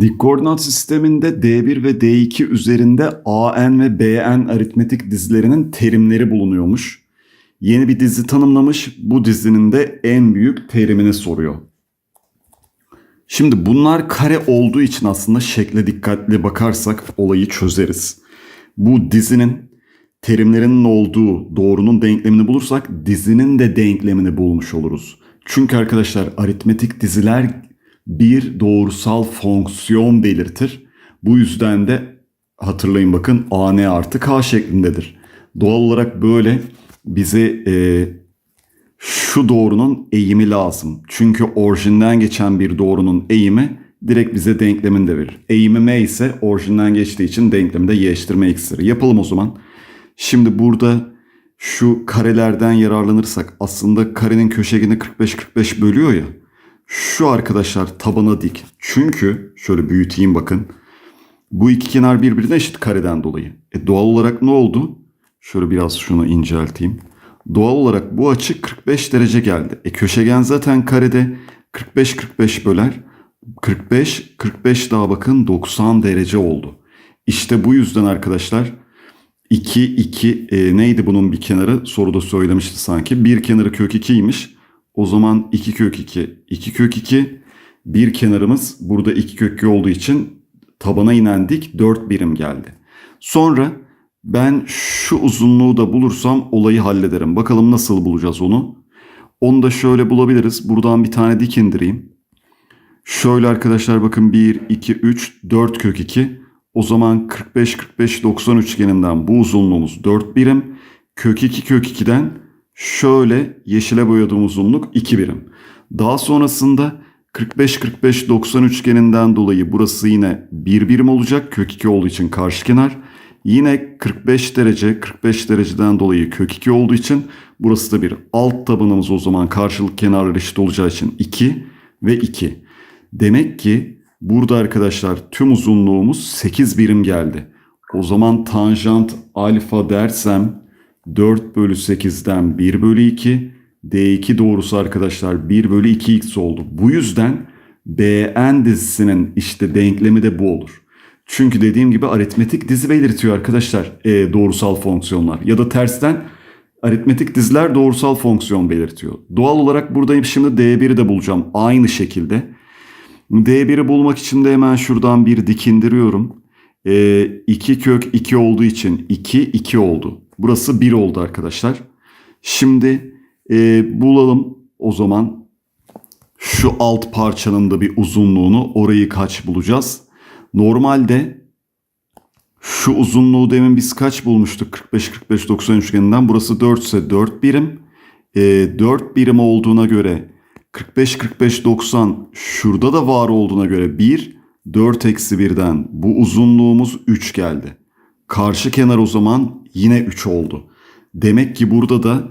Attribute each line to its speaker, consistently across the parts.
Speaker 1: Dik koordinat sisteminde D1 ve D2 üzerinde AN ve BN aritmetik dizilerinin terimleri bulunuyormuş. Yeni bir dizi tanımlamış. Bu dizinin de en büyük terimini soruyor. Şimdi bunlar kare olduğu için aslında şekle dikkatli bakarsak olayı çözeriz. Bu dizinin terimlerinin olduğu doğrunun denklemini bulursak dizinin de denklemini bulmuş oluruz. Çünkü arkadaşlar aritmetik diziler bir doğrusal fonksiyon belirtir. Bu yüzden de hatırlayın bakın a artı k şeklindedir. Doğal olarak böyle bize e, şu doğrunun eğimi lazım. Çünkü orijinden geçen bir doğrunun eğimi direkt bize denklemini de verir. Eğimi m ise orijinden geçtiği için denklemi de y eşittir m eksidir. Yapalım o zaman. Şimdi burada şu karelerden yararlanırsak aslında karenin köşegeni 45-45 bölüyor ya. Şu arkadaşlar tabana dik. Çünkü şöyle büyüteyim bakın. Bu iki kenar birbirine eşit kareden dolayı. E doğal olarak ne oldu? Şöyle biraz şunu incelteyim. Doğal olarak bu açı 45 derece geldi. E köşegen zaten karede 45-45 böler. 45, 45 daha bakın 90 derece oldu. İşte bu yüzden arkadaşlar 2, 2 e, neydi bunun bir kenarı? Soruda söylemişti sanki. Bir kenarı kök 2'ymiş. O zaman 2 kök 2, 2 kök 2. Bir kenarımız burada 2 kök 2 olduğu için tabana inen dik 4 birim geldi. Sonra ben şu uzunluğu da bulursam olayı hallederim. Bakalım nasıl bulacağız onu. Onu da şöyle bulabiliriz. Buradan bir tane dik indireyim. Şöyle arkadaşlar bakın 1, 2, 3, 4 kök 2. O zaman 45, 45, 90 üçgeninden bu uzunluğumuz 4 birim. Kök 2, kök 2'den şöyle yeşile boyadığım uzunluk 2 birim. Daha sonrasında 45, 45, 90 üçgeninden dolayı burası yine 1 birim olacak. Kök 2 olduğu için karşı kenar. Yine 45 derece, 45 dereceden dolayı kök 2 olduğu için burası da bir alt tabanımız o zaman karşılık kenarlar eşit olacağı için 2 ve 2. Demek ki burada arkadaşlar tüm uzunluğumuz 8 birim geldi. O zaman tanjant alfa dersem 4 bölü 8'den 1 bölü 2. D2 doğrusu arkadaşlar 1 bölü 2x oldu. Bu yüzden BN dizisinin işte denklemi de bu olur. Çünkü dediğim gibi aritmetik dizi belirtiyor arkadaşlar e, doğrusal fonksiyonlar. Ya da tersten aritmetik diziler doğrusal fonksiyon belirtiyor. Doğal olarak buradayım şimdi D1'i de bulacağım aynı şekilde. D1'i bulmak için de hemen şuradan bir dik indiriyorum. E, 2 kök 2 olduğu için 2, 2 oldu. Burası 1 oldu arkadaşlar. Şimdi e, bulalım o zaman şu alt parçanın da bir uzunluğunu. Orayı kaç bulacağız? Normalde şu uzunluğu demin biz kaç bulmuştuk? 45 45 90 üçgeninden. Burası 4 ise 4 birim. E, 4 birim olduğuna göre 45 45 90 şurada da var olduğuna göre 1 4 eksi 1'den bu uzunluğumuz 3 geldi. Karşı kenar o zaman yine 3 oldu. Demek ki burada da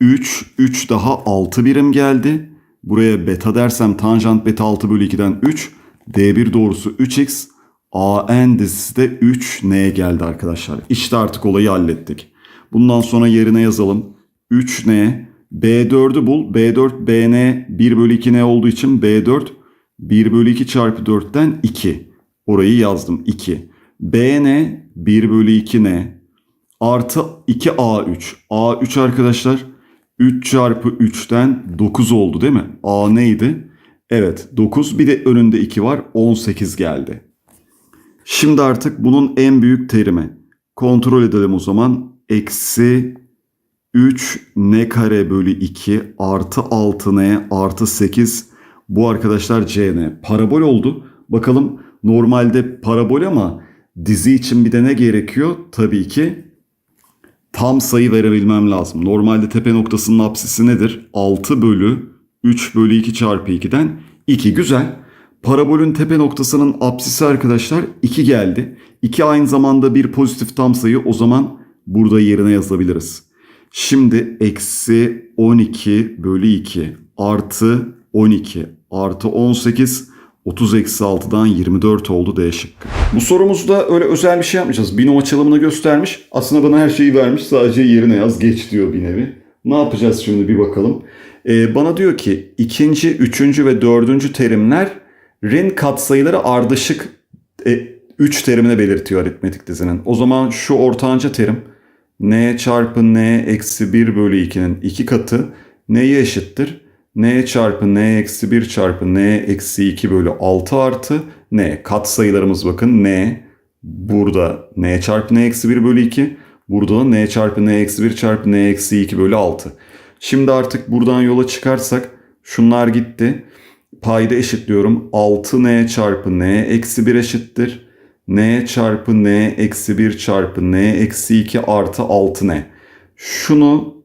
Speaker 1: 3 3 daha 6 birim geldi. Buraya beta dersem tanjant beta 6 bölü 2'den 3. D1 doğrusu 3x. AN dizisi de 3N geldi arkadaşlar. İşte artık olayı hallettik. Bundan sonra yerine yazalım. 3N. B4'ü bul. B4 BN 1 bölü 2N olduğu için B4 1 bölü 2 çarpı 4'ten 2. Orayı yazdım 2. BN 1 bölü 2N artı 2A3. A3 arkadaşlar 3 çarpı 3'ten 9 oldu değil mi? A neydi? Evet 9 bir de önünde 2 var 18 geldi. Şimdi artık bunun en büyük terimi. Kontrol edelim o zaman. Eksi 3 n kare bölü 2 artı 6 n artı 8. Bu arkadaşlar cn. Parabol oldu. Bakalım normalde parabol ama dizi için bir de ne gerekiyor? Tabii ki tam sayı verebilmem lazım. Normalde tepe noktasının apsisi nedir? 6 bölü 3 bölü 2 çarpı 2'den 2. Güzel. Parabolün tepe noktasının apsisi arkadaşlar 2 geldi. 2 aynı zamanda bir pozitif tam sayı o zaman burada yerine yazabiliriz. Şimdi eksi 12 bölü 2 artı 12 artı 18 30 eksi 6'dan 24 oldu D şıkkı. Bu sorumuzda öyle özel bir şey yapmayacağız. Binom açılımını göstermiş. Aslında bana her şeyi vermiş. Sadece yerine yaz geç diyor bir nevi. Ne yapacağız şimdi bir bakalım. Ee, bana diyor ki ikinci, üçüncü ve dördüncü terimler Rin katsayıları ardışık 3 terimine belirtiyor aritmetik dizinin. O zaman şu ortanca terim n çarpı n eksi 1 bölü 2'nin 2 katı neye eşittir? N çarpı n eksi 1 çarpı n eksi 2 bölü 6 artı n. Katsayılarımız bakın n burada n çarpı n eksi 1 bölü 2. Burada da n çarpı n eksi 1 çarpı n eksi 2 bölü 6. Şimdi artık buradan yola çıkarsak şunlar gitti. Payda eşitliyorum. 6n çarpı n eksi 1 eşittir. n çarpı n eksi 1 çarpı n eksi 2 artı 6n. Şunu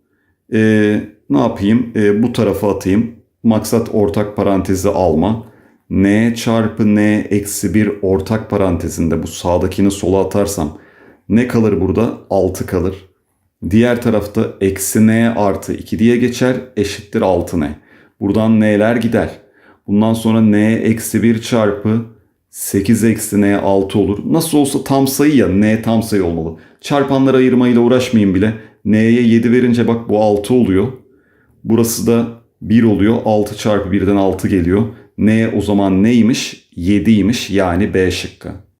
Speaker 1: e, ne yapayım? E, bu tarafa atayım. Maksat ortak parantezi alma. n çarpı n eksi 1 ortak parantezinde bu sağdakini sola atarsam ne kalır burada? 6 kalır. Diğer tarafta eksi n artı 2 diye geçer eşittir 6n. Buradan n'ler gider. Bundan sonra n eksi 1 çarpı 8 eksi n 6 olur. Nasıl olsa tam sayı ya n tam sayı olmalı. Çarpanları ayırmayla uğraşmayayım bile. n'ye 7 verince bak bu 6 oluyor. Burası da 1 oluyor. 6 çarpı 1'den 6 geliyor. n o zaman neymiş? 7'ymiş yani B şıkkı.